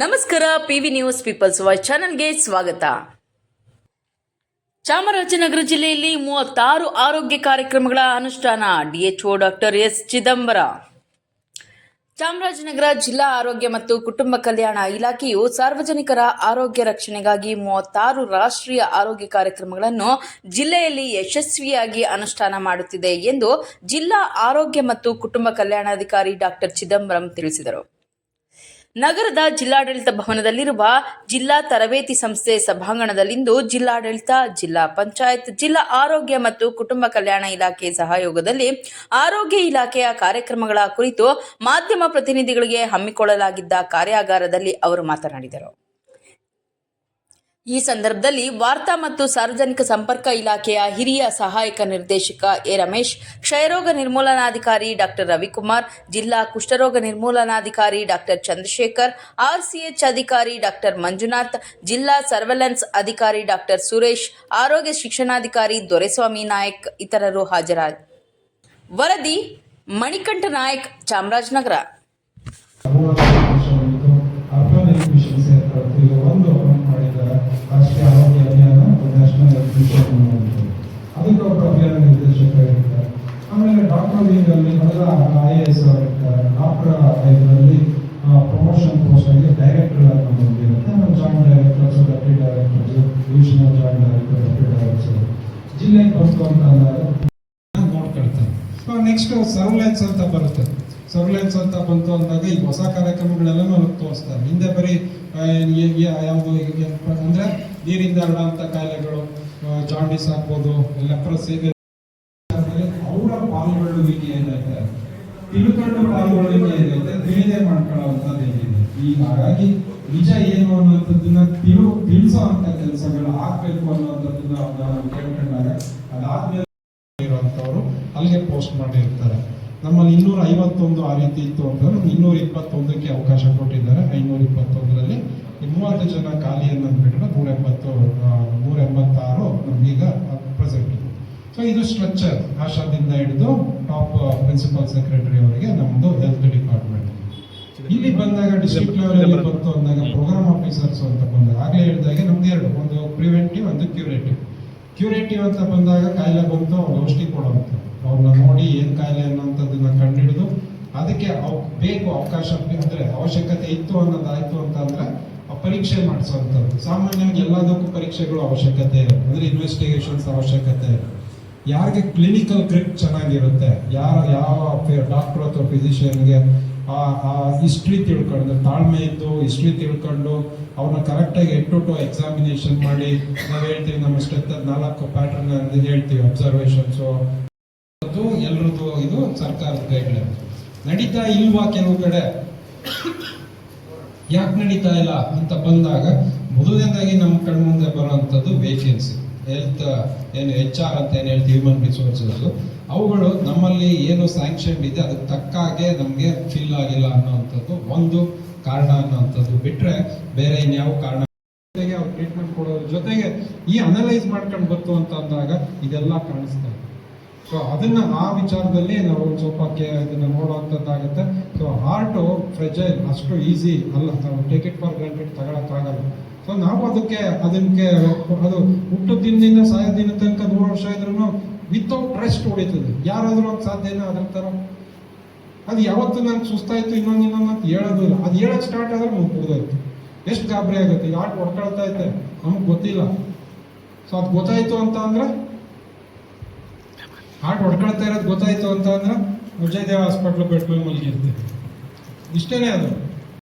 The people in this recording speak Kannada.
ನಮಸ್ಕಾರ ಪಿವಿ ನ್ಯೂಸ್ ಪೀಪಲ್ಸ್ ವಾಯ್ಸ್ ಚಾನೆಲ್ಗೆ ಸ್ವಾಗತ. ಚಾಮರಾಜನಗರ ಜಿಲ್ಲೆಯಲ್ಲಿ ಮೂವತ್ತಾರು ಆರೋಗ್ಯ ಕಾರ್ಯಕ್ರಮಗಳ ಅನುಷ್ಠಾನ. DHO doctor S Chidambara. Chamarajanagar ಜಿಲ್ಲಾ ಆರೋಗ್ಯ ಮತ್ತು ಕುಟುಂಬ ಕಲ್ಯಾಣ ಇಲಾಖೆಯು ಸಾರ್ವಜನಿಕರ ಆರೋಗ್ಯ ರಕ್ಷಣೆಗಾಗಿ ಮೂವತ್ತಾರು ರಾಷ್ಟ್ರೀಯ ಆರೋಗ್ಯ ಕಾರ್ಯಕ್ರಮಗಳನ್ನು ಜಿಲ್ಲೆಯಲ್ಲಿ ಯಶಸ್ವಿಯಾಗಿ ಅನುಷ್ಠಾನ ಮಾಡುತ್ತಿದೆ ಎಂದು ಜಿಲ್ಲಾ ಆರೋಗ್ಯ ಮತ್ತು ಕುಟುಂಬ ಕಲ್ಯಾಣಾಧಿಕಾರಿ ಡಾಕ್ಟರ್ ಚಿದಂಬರಂ ತಿಳಿಸಿದರು. ನಗರದ ಜಿಲ್ಲಾಡಳಿತ ಭವನದಲ್ಲಿರುವ ಜಿಲ್ಲಾ ತರಬೇತಿ ಸಂಸ್ಥೆ ಸಭಾಂಗಣದಲ್ಲಿಂದು ಜಿಲ್ಲಾಡಳಿತ, ಜಿಲ್ಲಾ ಪಂಚಾಯತ್, ಜಿಲ್ಲಾ ಆರೋಗ್ಯ ಮತ್ತು ಕುಟುಂಬ ಕಲ್ಯಾಣ ಇಲಾಖೆ ಸಹಯೋಗದಲ್ಲಿ ಆರೋಗ್ಯ ಇಲಾಖೆಯ ಕಾರ್ಯಕ್ರಮಗಳ ಕುರಿತು ಮಾಧ್ಯಮ ಪ್ರತಿನಿಧಿಗಳಿಗೆ ಹಮ್ಮಿಕೊಳ್ಳಲಾಗಿದ್ದ ಕಾರ್ಯಾಗಾರದಲ್ಲಿ ಅವರು ಮಾತನಾಡಿದರು. ಈ ಸಂದರ್ಭದಲ್ಲಿ ವಾರ್ತಾ ಮತ್ತು ಸಾರ್ವಜನಿಕ ಸಂಪರ್ಕ ಇಲಾಖೆಯ ಹಿರಿಯ ಸಹಾಯಕ ನಿರ್ದೇಶಕ ಎ ರಮೇಶ್, ಕ್ಷಯರೋಗ ನಿರ್ಮೂಲನಾಧಿಕಾರಿ ಡಾಕ್ಟರ್ ರವಿಕುಮಾರ್, ಜಿಲ್ಲಾ ಕುಷ್ಠರೋಗ ನಿರ್ಮೂಲನಾಧಿಕಾರಿ ಡಾಕ್ಟರ್ ಚಂದ್ರಶೇಖರ್, ಆರ್ಸಿಎಚ್ ಅಧಿಕಾರಿ ಡಾಕ್ಟರ್ ಮಂಜುನಾಥ್, ಜಿಲ್ಲಾ ಸರ್ವೆಲೆನ್ಸ್ ಅಧಿಕಾರಿ ಡಾಕ್ಟರ್ ಸುರೇಶ್, ಆರೋಗ್ಯ ಶಿಕ್ಷಣಾಧಿಕಾರಿ ದೊರೆಸ್ವಾಮಿ ನಾಯಕ್ ಇತರರು ಹಾಜರಾದ ವರದಿ ಮಣಿಕಂಠ ನಾಯಕ್ ಚಾಮರಾಜನಗರ. ಎಸ್ ಇರ್ತಾರೆ ಇದರಲ್ಲಿ ಪ್ರಮೋಷನ್ ಪೋಸ್ಟ್ಗೆ ಡೈರೆಕ್ಟರ್ ನಮ್ಮೊಂದು ಇರುತ್ತೆ ನಾವು joint directors deputy directors divisional joint director deputy directors ಜಿಲ್ಲೆಗೆ ಬಂತು ಅಂತ ನೋಡ್ಕೊಳ್ತಾರೆ ಸೊ ನೆಕ್ಸ್ಟ್ ಸರ್ವೆಲೆನ್ಸ್ ಅಂತ ಬರುತ್ತೆ. ಸರ್ವೆಲೆನ್ಸ್ ಅಂತ ಬಂತು ಅಂದಾಗ ಈ ಹೊಸ ಕಾರ್ಯಕ್ರಮಗಳೆಲ್ಲ ನಾವು ತೋರಿಸ್ತಾರೆ. ಹಿಂದೆ ಬರೀ ಯಾವುದು ಅಂದ್ರೆ ನೀರಿಂದ ಹರಡುವಂಥ ಕಾಯಿಲೆಗಳು ಜಾಂಡಿಸ್ ಆಗ್ಬೋದು ಲೆಪ್ರಸಿ ತಿಳ್ಕೊಂಡು ಪಾಲ್ಗೊಳ್ಳುವಿಕೆ ಇರುತ್ತೆ ತಿಳಿದೇ ಮಾಡ್ಕೊಳ್ಳುವಂಥದ್ದು ಏನಿದೆ? ಈಗ ಹಾಗಾಗಿ ನಿಜ ಏನು ಅನ್ನೋಂಥದ್ದನ್ನ ತಿಳು ತಿಳಿಸೋ ಅಂತ ಕೆಲಸಗಳು ಆಗ್ಬೇಕು ಅನ್ನೋಂಥದ್ದನ್ನ ನಾವು ಕೇಳ್ಕೊಂಡಾಗ ಅದಾದ್ಮೇಲೆ ಇರುವಂತವರು ಅಲ್ಲಿಗೆ ಪೋಸ್ಟ್ ಮಾಡಿರ್ತಾರೆ. ನಮ್ಮಲ್ಲಿ ಇನ್ನೂರ ಐವತ್ತೊಂದು ಆ ರೀತಿ ಇತ್ತು ಅಂತಂದ್ರೆ ಇನ್ನೂರ ಇಪ್ಪತ್ತೊಂದಕ್ಕೆ ಅವಕಾಶ ಕೊಟ್ಟಿದ್ದಾರೆ. ಐನೂರ ಇಪ್ಪತ್ತೊಂದರಲ್ಲಿ ಮೂವತ್ತು ಜನ ಖಾಲಿಯನ್ನು ಬಿಟ್ಟರೆ ನೂರ ಎಂಬತ್ತು ನೂರ ಎಂಬತ್ತಾರು ನಮಗೀಗ ಪ್ರೆಸೆಂಟ್ ಇದೆ ಸೊ ಇದು ಸ್ಟ್ರಕ್ಚರ್ ಆಶಾದಿಂದ ಹಿಡಿದು ಟಾಪ್ ಪ್ರಿನ್ಸಿಪಲ್ ಸೆಕ್ರೆಟರಿ ಅವರಿಗೆ ನಮ್ಮದು ಹೆಲ್ತ್ ಡಿಪಾರ್ಟ್ಮೆಂಟ್ ಇಲ್ಲಿ ಬಂದಾಗ ಡಿಸ್ಟ್ರಿಕ್ಟ್ ಲೆವೆಲ್ ಬಂತು ಅಂದಾಗ ಪ್ರೋಗ್ರಾಮ್ ಆಫೀಸರ್ಸ್ ಅಂತ ಬಂದಾಗ ಆಗ್ಲೇ ಹೇಳಿದಾಗೆ ನಮ್ದು ಎರಡು. ಒಂದು ಪ್ರಿವೆಂಟಿವ್ ಒಂದು ಕ್ಯೂರೇಟಿವ್ ಕ್ಯೂರೇಟಿವ್ ಅಂತ ಬಂದಾಗ ಕಾಯಿಲೆ ಬಂತು ಅವ್ರು ಔಷಧಿ ಕೊಡುವಂತ. ಅವ್ರನ್ನ ನೋಡಿ ಏನ್ ಕಾಯಿಲೆ ಅನ್ನೋಂಥದ್ದನ್ನ ಕಂಡುಹಿಡಿದು ಅದಕ್ಕೆ ಅವ್ ಬೇಕು ಅವಕಾಶ ಅಂದರೆ ಅವಶ್ಯಕತೆ ಇತ್ತು ಅನ್ನೋದಾಯ್ತು ಅಂತ ಅಂದ್ರೆ ಆ ಪರೀಕ್ಷೆ ಮಾಡಿಸುವಂಥದ್ದು. ಸಾಮಾನ್ಯವಾಗಿ ಎಲ್ಲದಕ್ಕೂ ಪರೀಕ್ಷೆಗಳು ಅವಶ್ಯಕತೆ ಇರುತ್ತೆ. ಅಂದ್ರೆ ಇನ್ವೆಸ್ಟಿಗೇಷನ್ಸ್ ಅವಶ್ಯಕತೆ ಇರುತ್ತೆ. ಯಾರಿಗೆ ಕ್ಲಿನಿಕಲ್ ಗ್ರಿಪ್ ಚೆನ್ನಾಗಿರುತ್ತೆ, ಯಾರ ಯಾವ ಡಾಕ್ಟರ್ ಅಥವಾ ಫಿಸಿಷಿಯನ್ಗೆ ಆ ಆ ಹಿಸ್ಟ್ರಿ ತಿಳ್ಕೊಂಡು, ತಾಳ್ಮೆ ಇದ್ದು ಹಿಸ್ಟ್ರಿ ತಿಳ್ಕೊಂಡು ಅವ್ರನ್ನ ಕರೆಕ್ಟಾಗಿ ಟು ಟು ಎಕ್ಸಾಮಿನೇಷನ್ ಮಾಡಿ, ನಾವು ಹೇಳ್ತೀವಿ ನಮ್ಮ ಸ್ಟೆಪ್ ನಾಲ್ಕು ಪ್ಯಾಟರ್ನ್ ಅಂತ ಹೇಳ್ತೀವಿ ಅಬ್ಸರ್ವೇಷನ್ಸು ಅದು ಎಲ್ರದ್ದು ಇದು ಸರ್ಕಾರದ ಗೈಡ್ಲೈನ್ ನಡೀತಾ ಇಲ್ವಾ ಕೆಲವು ಕಡೆ? ಯಾಕೆ ನಡೀತಾ ಇಲ್ಲ ಅಂತ ಬಂದಾಗ ಮೊದಲನೇದಾಗಿ ನಮ್ಮ ಕಣ್ಮುಂದೆ ಬರುವಂಥದ್ದು ವೇಕೆನ್ಸಿ ಹೆಲ್ತ್ ಏನು ಎಚ್ ಆರ್ ಅಂತ ಏನು ಹೇಳ್ತೀವಿ ಹ್ಯೂಮನ್ ರಿಸೋರ್ಸಸ್ ಅವುಗಳು ನಮ್ಮಲ್ಲಿ ಏನು ಸ್ಯಾಂಕ್ಷನ್ ಇದೆ, ಅದಕ್ಕೆ ತಕ್ಕ ಹಾಗೆ ನಮಗೆ ಫಿಲ್ ಆಗಿಲ್ಲ ಅನ್ನೋವಂಥದ್ದು ಒಂದು ಕಾರಣ ಅನ್ನೋವಂಥದ್ದು. ಬಿಟ್ಟರೆ ಬೇರೆ ಇನ್ಯಾವ ಕಾರಣ ಜೊತೆಗೆ ಅವ್ರು ಟ್ರೀಟ್ಮೆಂಟ್ ಕೊಡೋದ್ರ ಜೊತೆಗೆ ಈ ಅನಲೈಸ್ ಮಾಡ್ಕೊಂಡು ಬಂತು ಅಂತ ಅಂದಾಗ ಇದೆಲ್ಲ ಕಾಣಿಸ್ತಾ ಇದೆ. ಸೊ ಅದನ್ನ ಆ ವಿಚಾರದಲ್ಲಿ ನಾವು ಸ್ವಲ್ಪ ಕೆ- ಇದನ್ನ ನೋಡೋವಂಥದ್ದಾಗುತ್ತೆ ಸೊ ಹಾರ್ಟು ಫ್ರೆಜೈಲ್ ಅಷ್ಟು ಈಸಿ ಅಲ್ಲ. ನಾವು ಟೇಕ್ ಇಟ್ ಫಾರ್ ಗ್ರಾಂಟೆಡ್ ತಗೊಳಕ್ಕಾಗಲ್ಲ ಸೊ ನಾವು ಅದಕ್ಕೆ ಅದಕ್ಕೆ ಅದು ಹುಟ್ಟು ದಿನದಿಂದ ಸಾಯೋ ದಿನ ತನಕ ನೂರು ವರ್ಷ ಇದ್ರೂ ವಿತೌಟ್ ರೆಸ್ಟ್ ಹೊಡಿತದೆ. ಯಾರಾದರೂ ಒಂದು ಸಾಧ್ಯನ ಅದ್ರ ಥರ ಅದು ಯಾವತ್ತು ನಾನು ಸುಸ್ತಾಯಿತು, ಇನ್ನೊಂದು ಇನ್ನೊಂದು ಅಂತ ಹೇಳೋದು ಇಲ್ಲ. ಅದು ಹೇಳಕ್ ಸ್ಟಾರ್ಟ್ ಆದ್ರೆ ನಮ್ಗೆ ಕುಡ್ದೋಯ್ತು ಎಷ್ಟು ಗಾಬರಿ ಆಗುತ್ತೆ. ಯಾಕೆ ಹೊಡ್ಕೊಳ್ತಾ ಐತೆ ನಮ್ಗೆ ಗೊತ್ತಿಲ್ಲ. ಸೊ ಅದು ಗೊತ್ತಾಯಿತು ಅಂತ ಅಂದ್ರೆ ಹಾರ್ಟ್ ಹೊಡ್ಕೊಳ್ತಾ ಇರೋದು ಗೊತ್ತಾಯ್ತು ಅಂತ ಅಂದ್ರೆ, ವಿಜಯದೇವ ಹಾಸ್ಪಿಟ್ಲ್ ಬೆಡ್ ಮೇಲೆ ಮಲಗಿರ್ತೀವಿ ಇಷ್ಟೇನೆ ಅದು.